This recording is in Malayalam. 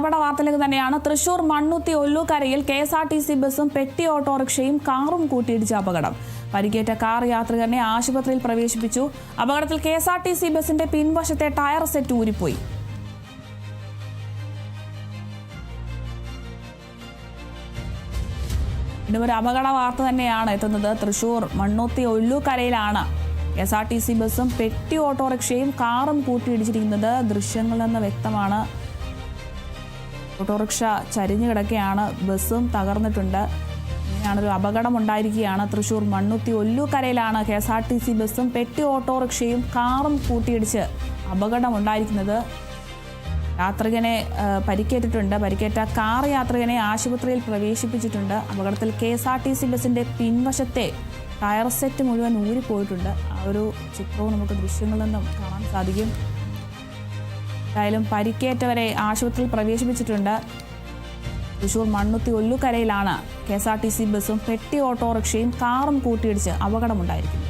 മരണപ്പെട്ട വാർത്തയിലേക്ക് തന്നെയാണ്. Thrissur Mannuthy ഒല്ലൂക്കരയിൽ K S R T C ബസും പെട്ടി ഓട്ടോറിക്ഷയും കാറും കൂട്ടിയിടിച്ച അപകടം. പരിക്കേറ്റ കാർ യാത്രികനെ ആശുപത്രിയിൽ പ്രവേശിപ്പിച്ചു. അപകടത്തിൽ K S R T C ബസിന്റെ പിൻവശത്തെ ടയർ സെറ്റ് ഊരിപ്പോയി. വീണ്ടും ഒരു അപകട വാർത്ത തന്നെയാണ് എത്തുന്നത്. തൃശൂർ മണ്ണൂത്തി ഒല്ലൂക്കരയിലാണ് എസ് ആർ ടി സി ബസ്സും പെട്ടി ഓട്ടോറിക്ഷയും കാറും കൂട്ടിയിടിച്ചിരിക്കുന്നത്. ദൃശ്യങ്ങളിൽ നിന്ന് വ്യക്തമാണ്. ഓട്ടോറിക്ഷ ചരിഞ്ഞു കിടക്കുകയാണ് ബസ്സും തകർന്നിട്ടുണ്ട്. ഇങ്ങനെയാണൊരു അപകടം ഉണ്ടായിരിക്കുകയാണ് Thrissur Mannuthy ഒല്ലൂക്കരയിലാണ് K S R T C ബസ്സും പെട്ടി ഓട്ടോറിക്ഷയും കാറും കൂട്ടിയിടിച്ച് അപകടം ഉണ്ടായിരിക്കുന്നത് യാത്രികനെ പരിക്കേറ്റിട്ടുണ്ട്. പരിക്കേറ്റ കാർ യാത്രികനെ ആശുപത്രിയിൽ പ്രവേശിപ്പിച്ചിട്ടുണ്ട്. അപകടത്തിൽ K S R T C ബസ്സിന്റെ പിൻവശത്തെ ടയർ സെറ്റ് മുഴുവൻ ഊരിപ്പോയിട്ടുണ്ട്. ആ ഒരു ചിത്രവും നമുക്ക് ദൃശ്യങ്ങളിൽ നിന്നും കാണാൻ സാധിക്കും. എന്തായാലും പരിക്കേറ്റവരെ ആശുപത്രിയിൽ പ്രവേശിപ്പിച്ചിട്ടുണ്ട്. Thrissur Mannuthy ഒല്ലുകരയിലാണ് K S R T C ബസ്സും പെട്ടി ഓട്ടോറിക്ഷയും കാറും കൂട്ടിയിടിച്ച് അപകടമുണ്ടായിരിക്കുന്നത്.